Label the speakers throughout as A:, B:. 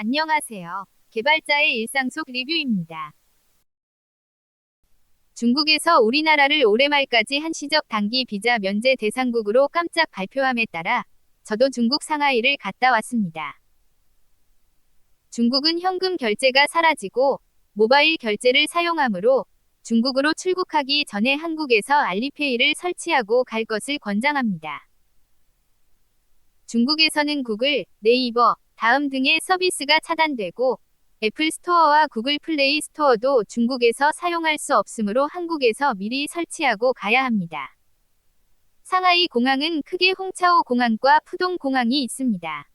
A: 안녕하세요. 개발자의 일상 속 리뷰입니다. 중국에서 우리나라를 올해 말까지 한시적 단기 비자 면제 대상국으로 깜짝 발표함에 따라 저도 중국 상하이를 갔다 왔습니다. 중국은 현금 결제가 사라지고 모바일 결제를 사용하므로 중국으로 출국하기 전에 한국에서 알리페이를 설치하고 갈 것을 권장합니다. 중국에서는 구글, 네이버, 다음 등의 서비스가 차단되고 애플 스토어와 구글 플레이 스토어도 중국에서 사용할 수 없으므로 한국에서 미리 설치하고 가야 합니다. 상하이 공항은 크게 홍차오 공항과 푸동 공항이 있습니다.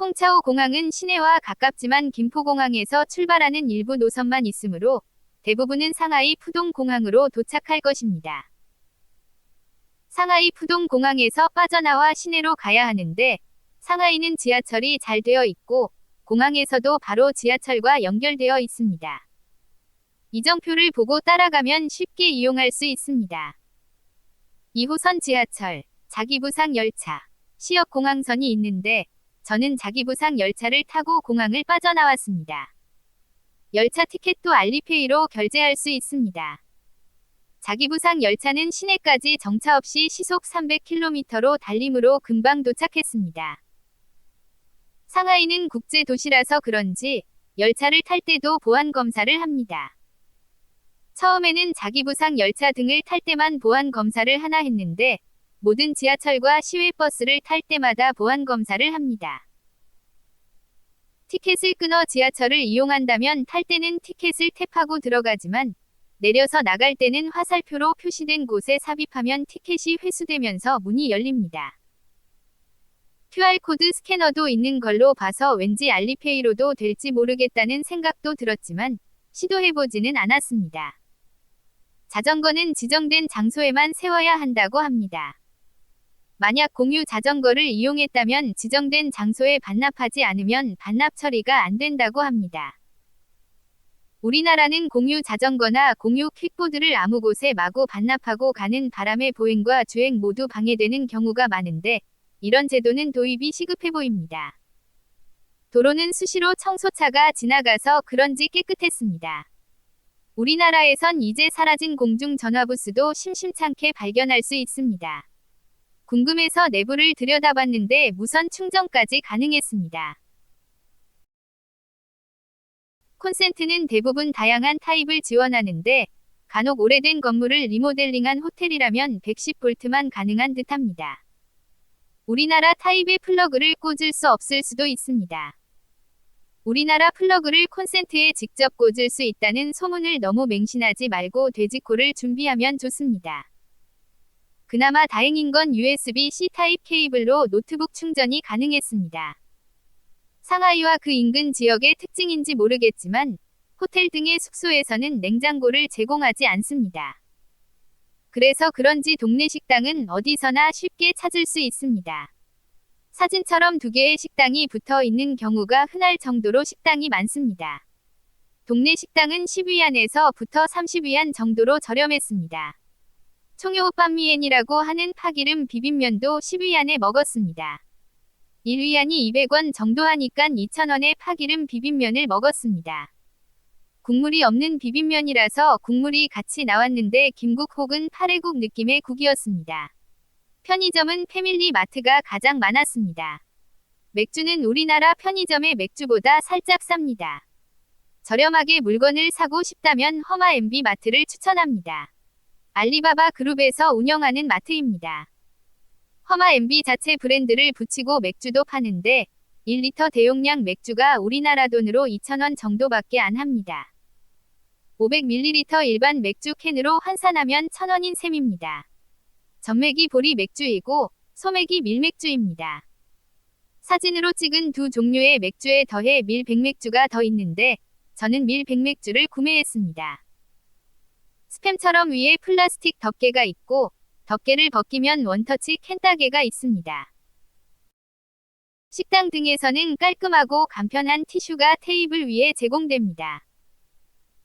A: 홍차오 공항은 시내와 가깝지만 김포공항에서 출발하는 일부 노선만 있으므로 대부분은 상하이 푸동 공항으로 도착할 것입니다. 상하이 푸동 공항에서 빠져나와 시내로 가야 하는데 상하이는 지하철이 잘 되어 있고 공항에서도 바로 지하철과 연결되어 있습니다. 이정표를 보고 따라가면 쉽게 이용할 수 있습니다. 2호선 지하철, 자기부상 열차, 시역공항선이 있는데 저는 자기부상 열차를 타고 공항을 빠져나왔습니다. 열차 티켓도 알리페이로 결제할 수 있습니다. 자기부상 열차는 시내까지 정차 없이 시속 300km로 달림으로 금방 도착했습니다. 상하이는 국제 도시라서 그런지 열차를 탈 때도 보안 검사를 합니다. 처음에는 자기 부상 열차 등을 탈 때만 보안 검사를 하나 했는데 모든 지하철과 시외버스를 탈 때마다 보안 검사를 합니다. 티켓을 끊어 지하철을 이용한다면 탈 때는 티켓을 탭하고 들어가지만 내려서 나갈 때는 화살표로 표시된 곳에 삽입하면 티켓이 회수되면서 문이 열립니다. QR코드 스캐너도 있는 걸로 봐서 왠지 알리페이로도 될지 모르겠다는 생각도 들었지만 시도해보지는 않았습니다. 자전거는 지정된 장소에만 세워야 한다고 합니다. 만약 공유 자전거를 이용했다면 지정된 장소에 반납하지 않으면 반납 처리가 안 된다고 합니다. 우리나라는 공유 자전거나 공유 킥보드를 아무 곳에 마구 반납하고 가는 바람에 보행과 주행 모두 방해되는 경우가 많은데 이런 제도는 도입이 시급해 보입니다. 도로는 수시로 청소차가 지나가서 그런지 깨끗했습니다. 우리나라에선 이제 사라진 공중 전화부스도 심심찮게 발견할 수 있습니다. 궁금해서 내부를 들여다봤는데 무선 충전까지 가능했습니다. 콘센트는 대부분 다양한 타입을 지원하는데 간혹 오래된 건물을 리모델링한 호텔이라면 110V만 가능한 듯합니다. 우리나라 타입의 플러그를 꽂을 수 없을 수도 있습니다. 우리나라 플러그를 콘센트에 직접 꽂을 수 있다는 소문을 너무 맹신하지 말고 돼지코를 준비하면 좋습니다. 그나마 다행인 건 USB-C 타입 케이블로 노트북 충전이 가능했습니다. 상하이와 그 인근 지역의 특징인지 모르겠지만 호텔 등의 숙소에서는 냉장고를 제공하지 않습니다. 그래서 그런지 동네 식당은 어디서나 쉽게 찾을 수 있습니다. 사진처럼 두 개의 식당이 붙어 있는 경우가 흔할 정도로 식당이 많습니다. 동네 식당은 10위안에서부터 30위안 정도로 저렴했습니다. 총요오빤미엔이라고 하는 파기름 비빔면도 10위안에 먹었습니다. 1위안이 200원 정도 하니까 2,000원의 파기름 비빔면을 먹었습니다. 국물이 없는 비빔면이라서 국물이 같이 나왔는데 김국 혹은 파래국 느낌의 국이었습니다. 편의점은 패밀리 마트가 가장 많았습니다. 맥주는 우리나라 편의점의 맥주보다 살짝 쌉니다. 저렴하게 물건을 사고 싶다면 허마 MB 마트를 추천합니다. 알리바바 그룹에서 운영하는 마트입니다. 허마 MB 자체 브랜드를 붙이고 맥주도 파는데 1리터 대용량 맥주가 우리나라 돈으로 2,000원 정도밖에 안 합니다. 500ml 일반 맥주 캔으로 환산하면 1,000원인 셈입니다. 전맥이 보리 맥주이고 소맥이 밀맥주입니다. 사진으로 찍은 두 종류의 맥주에 더해 밀 백맥주가 더 있는데 저는 밀 백맥주를 구매했습니다. 스팸처럼 위에 플라스틱 덮개가 있고 덮개를 벗기면 원터치 캔따개가 있습니다. 식당 등에서는 깔끔하고 간편한 티슈가 테이블 위에 제공됩니다.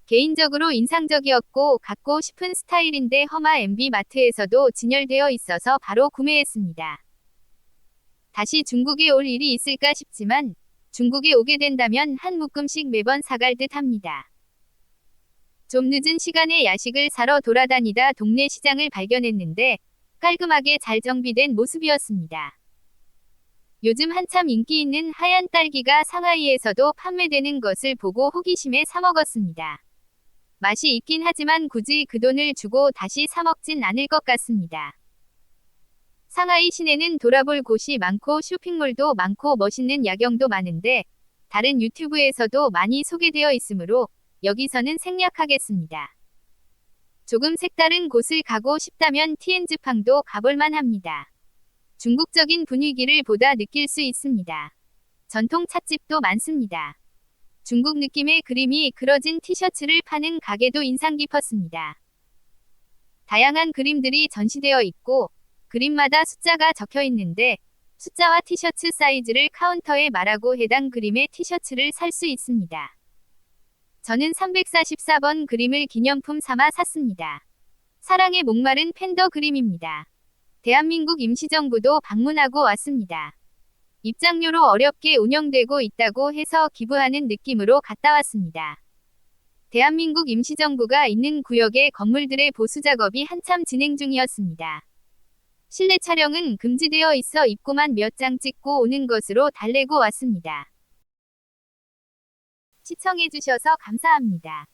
A: 개인적으로 인상적이었고 갖고 싶은 스타일인데 허마 MB 마트에서도 진열되어 있어서 바로 구매했습니다. 다시 중국에 올 일이 있을까 싶지만 중국에 오게 된다면 한 묶음씩 매번 사갈 듯 합니다. 좀 늦은 시간에 야식을 사러 돌아다니다 동네 시장을 발견했는데 깔끔하게 잘 정비된 모습이었습니다. 요즘 한참 인기 있는 하얀 딸기가 상하이에서도 판매되는 것을 보고 호기심에 사먹었습니다. 맛이 있긴 하지만 굳이 그 돈을 주고 다시 사먹진 않을 것 같습니다. 상하이 시내는 돌아볼 곳이 많고 쇼핑몰도 많고 멋있는 야경도 많은데 다른 유튜브에서도 많이 소개되어 있으므로 여기서는 생략하겠습니다. 조금 색다른 곳을 가고 싶다면 티엔즈팡도 가볼만 합니다. 중국적인 분위기를 보다 느낄 수 있습니다. 전통 찻집도 많습니다. 중국 느낌의 그림이 그려진 티셔츠를 파는 가게도 인상 깊었습니다. 다양한 그림들이 전시되어 있고 그림마다 숫자가 적혀 있는데 숫자와 티셔츠 사이즈를 카운터에 말하고 해당 그림의 티셔츠를 살 수 있습니다. 저는 344번 그림을 기념품 삼아 샀습니다. 사랑의 목마른 팬더 그림입니다. 대한민국 임시정부도 방문하고 왔습니다. 입장료로 어렵게 운영되고 있다고 해서 기부하는 느낌으로 갔다 왔습니다. 대한민국 임시정부가 있는 구역의 건물들의 보수 작업이 한참 진행 중이었습니다. 실내 촬영은 금지되어 있어 입구만 몇 장 찍고 오는 것으로 달래고 왔습니다. 시청해주셔서 감사합니다.